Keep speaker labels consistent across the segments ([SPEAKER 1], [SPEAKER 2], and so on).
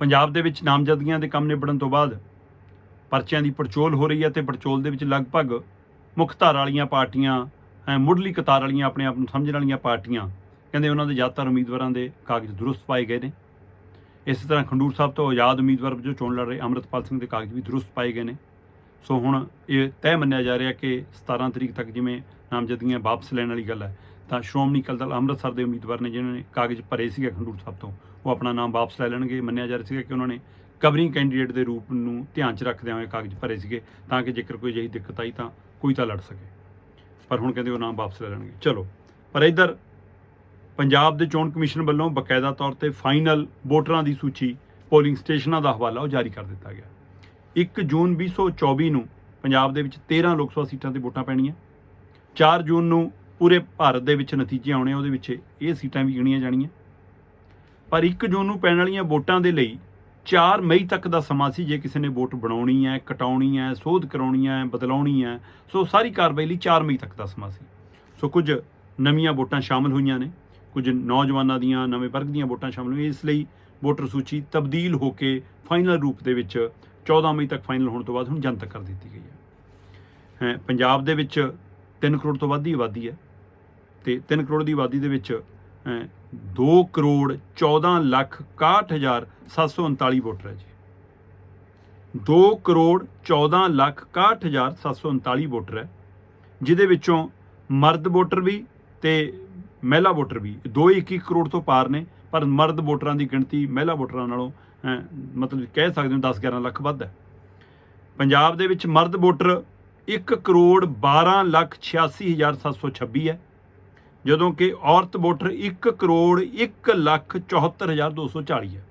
[SPEAKER 1] ਪੰਜਾਬ ਦੇ ਵਿੱਚ ਨਾਮਜ਼ਦਗੀਆਂ ਦੇ ਕੰਮ ਨਿਬੜਨ ਤੋਂ ਬਾਅਦ ਪਰਚਿਆਂ ਦੀ ਪੜਚੋਲ ਹੋ ਰਹੀ ਹੈ ਤੇ ਪੜਚੋਲ ਦੇ ਵਿੱਚ ਲਗਭਗ ਮੁੱਖ ਧਾਰ ਵਾਲੀਆਂ ਪਾਰਟੀਆਂ ਮੁੱਢਲੀ ਕਤਾਰ ਵਾਲੀਆਂ ਆਪਣੇ ਆਪ ਨੂੰ ਸਮਝਣ ਵਾਲੀਆਂ ਪਾਰਟੀਆਂ, ਕਹਿੰਦੇ ਉਹਨਾਂ ਦੇ ਜ਼ਿਆਦਾਤਰ ਉਮੀਦਵਾਰਾਂ ਦੇ ਕਾਗਜ਼ ਦਰੁਸਤ ਪਾਏ ਗਏ ਨੇ। ਇਸੇ ਤਰ੍ਹਾਂ ਖੰਡੂਰ ਸਾਹਿਬ ਤੋਂ ਆਜ਼ਾਦ ਉਮੀਦਵਾਰ ਵਜੋਂ ਚੋਣ ਲੜ ਰਹੇ ਅੰਮ੍ਰਿਤਪਾਲ ਸਿੰਘ ਦੇ ਕਾਗਜ਼ ਵੀ ਦਰੁਸਤ ਪਾਏ ਗਏ ਨੇ। ਸੋ ਹੁਣ ਇਹ ਤੈਅ ਮੰਨਿਆ ਜਾ ਰਿਹਾ ਕਿ 17 ਤਰੀਕ ਤੱਕ ਜਿਵੇਂ ਨਾਮਜ਼ਦਗੀਆਂ ਵਾਪਸ ਲੈਣ ਵਾਲੀ ਗੱਲ ਹੈ ਤਾਂ ਸ਼੍ਰੋਮਣੀ ਅਕਾਲੀ ਦਲ ਅੰਮ੍ਰਿਤਸਰ ਦੇ ਉਮੀਦਵਾਰ ਨੇ ਜਿਨ੍ਹਾਂ ਨੇ ਕਾਗਜ਼ ਭਰੇ ਸੀਗੇ ਖੰਡੂਰ ਸਾਹਿਬ ਤੋਂ, ਉਹ ਆਪਣਾ ਨਾਮ ਵਾਪਸ ਲੈ ਲੈਣਗੇ। ਮੰਨਿਆ ਜਾ ਰਿਹਾ ਸੀਗਾ ਕਿ ਉਹਨਾਂ ਨੇ ਕਵਰਿੰਗ ਕੈਂਡੀਡੇਟ ਦੇ ਰੂਪ ਨੂੰ ਧਿਆਨ 'ਚ ਰੱਖਦਿਆਂ ਹੋਏ ਕਾਗਜ਼ ਭਰੇ ਸੀਗੇ, ਤਾਂ ਕਿ ਜੇਕਰ ਕੋਈ ਅਜਿਹੀ ਦਿੱਕਤ ਆਈ ਤਾਂ ਕੋਈ ਤਾਂ ਲੜ ਸਕੇ। ਪਰ ਹੁਣ ਕਹਿੰਦੇ ਉਹ ਨਾਮ ਵਾਪਸ ਲੈ ਲੈਣਗੇ। ਚਲੋ, ਪਰ ਇੱਧਰ ਪੰਜਾਬ ਦੇ ਚੋਣ ਕਮਿਸ਼ਨ ਵੱਲੋਂ ਬਕਾਇਦਾ ਤੌਰ ਤੇ ਫਾਈਨਲ ਵੋਟਰਾਂ ਦੀ ਸੂਚੀ ਪੋਲਿੰਗ ਸਟੇਸ਼ਨਾਂ ਦਾ ਹਵਾਲਾ ਉਹ ਜਾਰੀ ਕਰ ਦਿੱਤਾ ਗਿਆ। 1 ਜੂਨ 2024 ਨੂੰ ਪੰਜਾਬ ਦੇ ਵਿੱਚ 13 ਲੋਕ ਸਭਾ ਸੀਟਾਂ ਤੇ ਵੋਟਾਂ ਪੈਣੀਆਂ। 4 ਜੂਨ ਨੂੰ ਪੂਰੇ ਭਾਰਤ ਦੇ ਵਿੱਚ ਨਤੀਜੇ ਆਉਣੇ ਆ, ਉਹਦੇ ਵਿੱਚ ਇਹ ਸੀਟਾਂ ਵੀ ਗਿਣੀਆਂ ਜਾਣੀਆਂ। ਪਰ 1 ਜੂਨ ਨੂੰ ਪੈਣ ਵਾਲੀਆਂ ਵੋਟਾਂ ਦੇ ਲਈ 4 ਮਈ ਤੱਕ ਦਾ ਸਮਾਂ ਸੀ ਜੇ ਕਿਸੇ ਨੇ ਵੋਟ ਬਣਾਉਣੀ ਹੈ ਕਟਾਉਣੀ ਹੈ ਸੋਧ ਕਰਾਉਣੀ ਹੈ ਬਦਲਾਉਣੀ ਹੈ ਸੋ ਸਾਰੀ ਕਾਰਵਾਈ ਲਈ 4 ਮਈ ਤੱਕ ਦਾ ਸਮਾਂ ਸੀ। ਸੋ ਕੁਝ ਨਵੀਆਂ ਵੋਟਾਂ ਸ਼ਾਮਲ ਹੋਈਆਂ ਨੇ ਕੁਝ ਨੌਜਵਾਨਾਂ ਦੀਆਂ ਨਵੇਂ ਵਰਗ ਦੀਆਂ ਵੋਟਾਂ ਸ਼ਾਮਲ ਹੋਈਆਂ ਇਸ ਲਈ ਵੋਟਰ ਸੂਚੀ ਤਬਦੀਲ ਹੋ ਕੇ ਫਾਈਨਲ ਰੂਪ ਦੇ ਵਿੱਚ 14 ਮਈ ਤੱਕ ਫਾਈਨਲ ਹੋਣ ਤੋਂ ਬਾਅਦ ਹੁਣ ਜਨਤਕ ਕਰ ਦਿੱਤੀ ਗਈ ਹੈ। ਹੈ ਪੰਜਾਬ ਦੇ ਵਿੱਚ 3 ਕਰੋੜ ਤੋਂ ਵੱਧ ਦੀ ਆਬਾਦੀ ਹੈ। ਤੇ 3 ਕਰੋੜ ਦੀ ਆਬਾਦੀ ਦੇ ਵਿੱਚ 2 ਕਰੋੜ 14 ਲੱਖ 61 ਹਜ਼ਾਰ 739 ਵੋਟਰ ਹੈ ਜੀ। 2 ਕਰੋੜ 14 ਲੱਖ 61 ਹਜ਼ਾਰ 739 ਵੋਟਰ ਹੈ, ਜਿਹਦੇ ਵਿੱਚੋਂ ਮਰਦ ਵੋਟਰ ਵੀ ਤੇ ਮਹਿਲਾ ਵੋਟਰ ਵੀ ਦੋ ਇੱਕ ਇੱਕ ਕਰੋੜ ਤੋਂ ਪਾਰ ਨੇ, ਪਰ ਮਰਦ ਵੋਟਰਾਂ ਦੀ ਗਿਣਤੀ ਮਹਿਲਾ ਵੋਟਰਾਂ ਨਾਲੋਂ ਮਤਲਬ ਕਹਿ ਸਕਦੇ ਹੋ 10 11 ਲੱਖ ਵੱਧ ਹੈ। ਪੰਜਾਬ ਦੇ ਵਿੱਚ ਮਰਦ ਵੋਟਰ 1 ਕਰੋੜ 12 ਲੱਖ 86 ਹਜ਼ਾਰ 726 ਹੈ ਜਦੋਂ ਕਿ ਔਰਤ ਵੋਟਰ 1 ਕਰੋੜ 1 ਲੱਖ 74 ਹਜ਼ਾਰ 240 ਹੈ।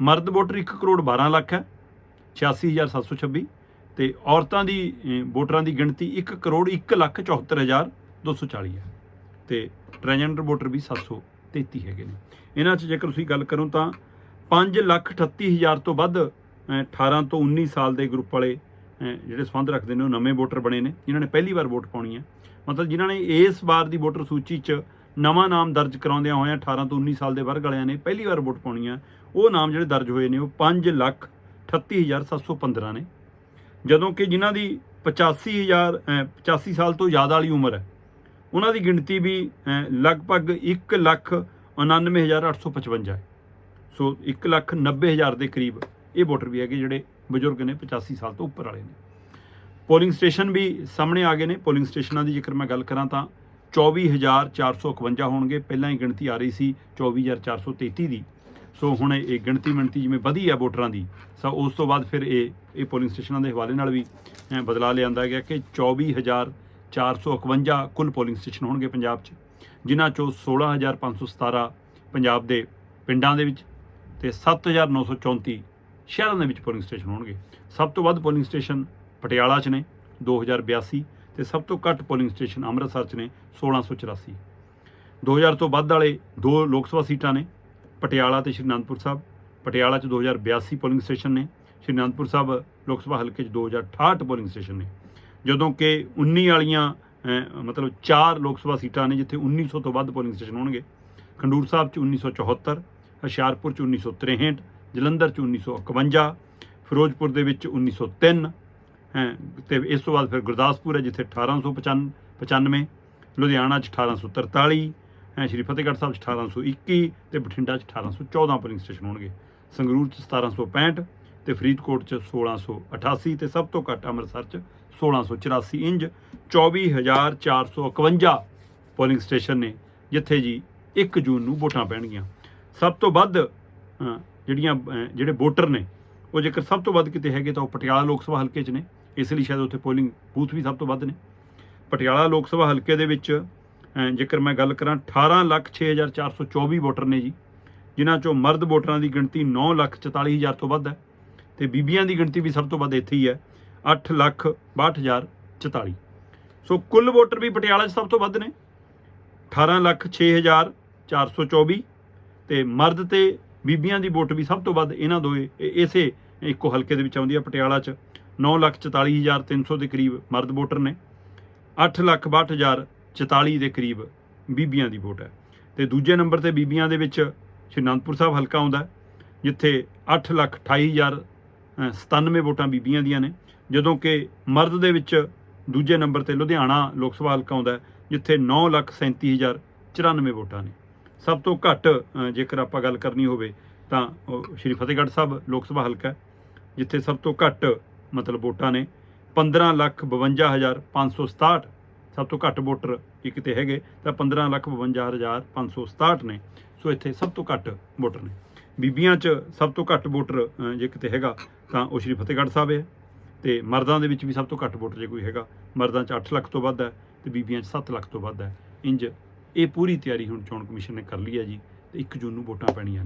[SPEAKER 1] ਮਰਦ ਵੋਟਰ 1 ਕਰੋੜ 12 ਲੱਖ ਹੈ 86 ਹਜ਼ਾਰ 726 ਤੇ ਔਰਤਾਂ ਦੀ ਵੋਟਰਾਂ ਦੀ ਗਿਣਤੀ 1 ਕਰੋੜ 1 ਲੱਖ 74 ਹਜ਼ਾਰ 240 ਹੈ ਤੇ ਟ੍ਰਾਂਸਜੈਂਡਰ ਵੋਟਰ ਵੀ 733 ਹੈਗੇ ਨੇ। ਇਹਨਾਂ 'ਚ ਜੇਕਰ ਤੁਸੀਂ ਗੱਲ ਕਰੋ ਤਾਂ 5 ਲੱਖ 38 ਹਜ਼ਾਰ ਤੋਂ ਵੱਧ ਅਹ, 18 ਤੋਂ 19 ਸਾਲ ਦੇ ਗਰੁੱਪ ਵਾਲੇ ਜਿਹੜੇ ਸੰਬੰਧ ਰੱਖਦੇ ਨੇ ਉਹ ਨਵੇਂ ਵੋਟਰ ਬਣੇ ਨੇ ਜਿਨ੍ਹਾਂ ਨੇ ਪਹਿਲੀ ਵਾਰ ਵੋਟ ਪਾਉਣੀ ਹੈ। ਮਤਲਬ ਜਿਨ੍ਹਾਂ ਨੇ ਇਸ ਵਾਰ ਦੀ ਵੋਟਰ ਸੂਚੀ 'ਚ ਨਵਾਂ ਨਾਮ ਦਰਜ ਕਰਾਉਂਦਿਆਂ ਹੋਇਆਂ 18 ਤੋਂ 19 ਸਾਲ ਦੇ ਵਰਗ ਵਾਲਿਆਂ ਨੇ ਪਹਿਲੀ ਵਾਰ ਵੋਟ ਪਾਉਣੀ ਹੈ ਉਹ ਨਾਮ ਜਿਹੜੇ ਦਰਜ ਹੋਏ ਨੇ ਉਹ 5 ਲੱਖ 38715 ਨੇ। ਜਦੋਂ ਕਿ ਜਿਨ੍ਹਾਂ ਦੀ 85000 ਅਹ, 85 ਸਾਲ ਤੋਂ ਜ਼ਿਆਦਾ ਵਾਲੀ ਉਮਰ ਹੈ ਉਹਨਾਂ ਦੀ ਗਿਣਤੀ ਵੀ ਲਗਭਗ 1 ਲੱਖ 99855 ਹੈ। ਸੋ 1 ਲੱਖ 90000 ਦੇ ਕਰੀਬ ਇਹ ਵੋਟਰ ਵੀ ਹੈਗੇ ਜਿਹੜੇ ਬਜ਼ੁਰਗ ਨੇ 85 ਸਾਲ ਤੋਂ ਉੱਪਰ ਵਾਲੇ ਨੇ। ਪੋਲਿੰਗ ਸਟੇਸ਼ਨ ਵੀ ਸਾਹਮਣੇ ਆ ਗਏ ਨੇ। ਪੋਲਿੰਗ ਸਟੇਸ਼ਨਾਂ ਦੀ ਜੇਕਰ ਮੈਂ ਗੱਲ ਕਰਾਂ ਤਾਂ 24451 ਹੋਣਗੇ। ਪਹਿਲਾਂ ਹੀ ਗਿਣਤੀ ਆ ਰਹੀ ਸੀ 24433 ਦੀ। ਸੋ ਹੁਣ ਇਹ ਗਿਣਤੀ ਮਿਣਤੀ ਜਿਵੇਂ ਵਧੀ ਆ ਵੋਟਰਾਂ ਦੀ ਸੋ ਉਸ ਤੋਂ ਬਾਅਦ ਫਿਰ ਇਹ ਇਹ ਪੋਲਿੰਗ ਸਟੇਸ਼ਨਾਂ ਦੇ ਹਵਾਲੇ ਨਾਲ ਵੀ ਅਹ, ਬਦਲਾ ਲਿਆਂਦਾ ਗਿਆ ਕਿ 24451 ਕੁੱਲ ਪੋਲਿੰਗ ਸਟੇਸ਼ਨ ਹੋਣਗੇ ਪੰਜਾਬ 'ਚ ਜਿਨ੍ਹਾਂ ਚੋਂ 16517 ਪੰਜਾਬ ਦੇ ਪਿੰਡਾਂ ਦੇ ਵਿੱਚ ਤੇ 7934 ਸ਼ਹਿਰਾਂ ਦੇ ਵਿੱਚ ਪੋਲਿੰਗ ਸਟੇਸ਼ਨ ਹੋਣਗੇ। ਸਭ ਤੋਂ ਵੱਧ ਪੋਲਿੰਗ ਸਟੇਸ਼ਨ ਪਟਿਆਲਾ 'ਚ ਨੇ 2082 ਤੇ ਸਭ ਤੋਂ ਘੱਟ ਪੋਲਿੰਗ ਸਟੇਸ਼ਨ ਅੰਮ੍ਰਿਤਸਰ 'ਚ ਨੇ 1684 2000 ਤੋਂ ਵੱਧ ਵਾਲੇ ਦੋ ਲੋਕ ਸਭਾ ਸੀਟਾਂ ਨੇ, ਪਟਿਆਲਾ ਤੇ ਸ਼੍ਰੀ ਅਨੰਦਪੁਰ ਸਾਹਿਬ। ਪਟਿਆਲਾ 'ਚ 2082 ਪੋਲਿੰਗ ਸਟੇਸ਼ਨ ਨੇ, ਸ਼੍ਰੀ ਅਨੰਦਪੁਰ ਸਾਹਿਬ ਲੋਕ ਸਭਾ ਹਲਕੇ 'ਚ 2068 ਪੋਲਿੰਗ ਸਟੇਸ਼ਨ ਨੇ। ਜਦੋਂ ਕਿ 19 ਵਾਲੀਆਂ ਮਤਲਬ 4 ਲੋਕ ਸਭਾ ਸੀਟਾਂ ਨੇ, ਜਿੱਥੇ 1900 ਤੋਂ ਵੱਧ ਪੋਲਿੰਗ ਸਟੇਸ਼ਨ ਹੋਣਗੇ। ਖੰਡੂਰ ਸਾਹਿਬ 'ਚ 1974 ਹੁਸ਼ਿਆਰਪੁਰ 'ਚ 1963 ਜਲੰਧਰ 'ਚ 1951 ਫਿਰੋਜ਼ਪੁਰ ਦੇ ਵਿੱਚ 1903 ਹੈ, ਤੇ ਇਸ ਤੋਂ ਬਾਅਦ ਫਿਰ ਗੁਰਦਾਸਪੁਰ ਹੈ, ਜਿੱਥੇ 1895 ਲੁਧਿਆਣਾ 'ਚ 1843 ਹੈ, ਸ਼੍ਰੀ ਫਤਿਹਗੜ੍ਹ ਸਾਹਿਬ 'ਚ 1821 ਤੇ ਬਠਿੰਡਾ 'ਚ 1814 ਪੋਲਿੰਗ ਸਟੇਸ਼ਨ ਹੋਣਗੇ। ਸੰਗਰੂਰ 'ਚ 1765 ਤੇ ਫਰੀਦਕੋਟ 'ਚ 1688 ਤੇ ਸਭ ਤੋਂ ਘੱਟ ਅੰਮ੍ਰਿਤਸਰ 'ਚ 1684 ਇੰਜ 24451 ਪੋਲਿੰਗ ਸਟੇਸ਼ਨ ਨੇ, ਜਿੱਥੇ ਜੀ 1 ਜੂਨ ਨੂੰ ਵੋਟਾਂ ਪੈਣਗੀਆਂ। ਸਭ ਤੋਂ ਵੱਧ ਜਿਹੜੀਆਂ ਜਿਹੜੇ ਵੋਟਰ ਨੇ, ਉਹ ਜੇਕਰ ਸਭ ਤੋਂ ਵੱਧ ਕਿਤੇ ਹੈਗੇ ਤਾਂ ਉਹ ਪਟਿਆਲਾ ਲੋਕ ਸਭਾ ਹਲਕੇ 'ਚ ਨੇ। ਇਸ ਲਈ ਸ਼ਾਇਦ ਉੱਥੇ ਪੋਲਿੰਗ ਬੂਥ ਵੀ ਸਭ ਤੋਂ ਵੱਧ ਨੇ। ਪਟਿਆਲਾ ਲੋਕ ਸਭਾ ਹਲਕੇ ਦੇ ਵਿੱਚ ਜੇਕਰ ਮੈਂ ਗੱਲ ਕਰਾਂ 18 ਲੱਖ 6424 ਵੋਟਰ ਨੇ ਜੀ, ਜਿਨ੍ਹਾਂ ਚੋਂ ਮਰਦ ਵੋਟਰਾਂ ਦੀ ਗਿਣਤੀ 9 ਲੱਖ 44 ਹਜ਼ਾਰ ਤੋਂ ਵੱਧ ਹੈ ਤੇ ਬੀਬੀਆਂ ਦੀ ਗਿਣਤੀ ਵੀ ਸਭ ਤੋਂ ਵੱਧ ਇੱਥੇ ਹੀ ਹੈ 8 ਲੱਖ 62 ਹਜ਼ਾਰ 44 ਸੋ ਕੁੱਲ ਵੋਟਰ ਵੀ ਪਟਿਆਲਾ 'ਚ ਸਭ ਤੋਂ ਵੱਧ ਨੇ। 18 ਲੱਖ 6 ਹਜ਼ਾਰ 424 ਤੇ ਮਰਦ ਤੇ ਬੀਬੀਆਂ ਦੀ ਵੋਟ ਵੀ ਸਭ ਤੋਂ ਵੱਧ ਇਹਨਾਂ ਦੋਏ ਇਹ- ਇਸੇ ਇੱਕੋ ਹਲਕੇ ਦੇ ਵਿੱਚ ਆਉਂਦੀ ਹੈ ਪਟਿਆਲਾ 'ਚ। 9 ਲੱਖ 44 ਹਜ਼ਾਰ 300 ਦੇ ਕਰੀਬ ਮਰਦ ਵੋਟਰ ਨੇ। 8 ਲੱਖ 62 ਹਜ਼ਾਰ 44 ਦੇ ਕਰੀਬ ਬੀਬੀਆਂ ਦੀ ਵੋਟ ਹੈ। ਤੇ ਦੂਜੇ ਨੰਬਰ ਤੇ ਬੀਬੀਆਂ ਦੇ ਵਿੱਚ ਸ਼੍ਰੀ ਅਨੰਦਪੁਰ ਸਾਹਿਬ ਹਲਕਾ ਆਉਂਦਾ ਜਿੱਥੇ 8 ਲੱਖ 28 ਹਜ਼ਾਰ ਅ, 97 ਵੋਟਾਂ ਬੀਬੀਆਂ ਦੀਆਂ ਨੇ। ਜਦੋਂ ਕਿ ਮਰਦ ਦੇ ਵਿੱਚ ਦੂਜੇ ਨੰਬਰ ਤੇ ਲੁਧਿਆਣਾ ਲੋਕ ਸਭਾ ਹਲਕਾ ਆਉਂਦਾ ਜਿੱਥੇ 9 ਲੱਖ 37 ਹਜ਼ਾਰ 94 ਵੋਟਾਂ ਨੇ। ਸਭ ਤੋਂ ਘੱਟ ਜੇਕਰ ਆਪਾਂ ਗੱਲ ਕਰਨੀ ਹੋਵੇ, ਤਾਂ ਉਹ ਸ਼੍ਰੀ ਫਤਿਹਗੜ੍ਹ ਸਾਹਿਬ ਲੋਕ ਸਭਾ ਹਲਕਾ ਜਿੱਥੇ ਸਭ ਤੋਂ ਘੱਟ, ਮਤਲਬ ਵੋਟਾਂ ਨੇ 15 ਲੱਖ 52 ਹਜ਼ਾਰ 567 ਸਭ ਤੋਂ ਘੱਟ ਵੋਟਰ ਇੱਕ ਕਿਤੇ ਹੈਗੇ, ਤਾਂ 15 ਲੱਖ 52 ਹਜ਼ਾਰ 567 ਨੇ। ਸੋ ਇੱਥੇ ਸਭ ਤੋਂ ਘੱਟ ਵੋਟਰ ਨੇ। ਬੀਬੀਆਂ 'ਚ ਸਭ ਤੋਂ ਘੱਟ ਵੋਟਰ ਜੇ ਕਿਤੇ ਹੈਗਾ, ਤਾਂ ਉਹ ਸ਼੍ਰੀ ਫਤਿਹਗੜ੍ਹ ਸਾਹਿਬ ਹੈ ਤੇ ਮਰਦਾਂ ਦੇ ਵਿੱਚ ਵੀ ਸਭ ਤੋਂ ਘੱਟ ਵੋਟਰ ਜੇ ਕੋਈ ਹੈਗਾ, ਮਰਦਾਂ 'ਚ 8 ਲੱਖ ਤੋਂ ਵੱਧ ਹੈ ਤੇ ਬੀਬੀਆਂ 'ਚ 7 ਲੱਖ ਤੋਂ ਵੱਧ ਹੈ। ਇੰਜ ਇਹ ਪੂਰੀ ਤਿਆਰੀ ਹੁਣ ਚੋਣ ਕਮਿਸ਼ਨ ਨੇ ਕਰ ਲਈ ਹੈ ਜੀ ਤੇ 1 ਜੂਨ ਨੂੰ ਵੋਟਾਂ ਪੈਣੀਆਂ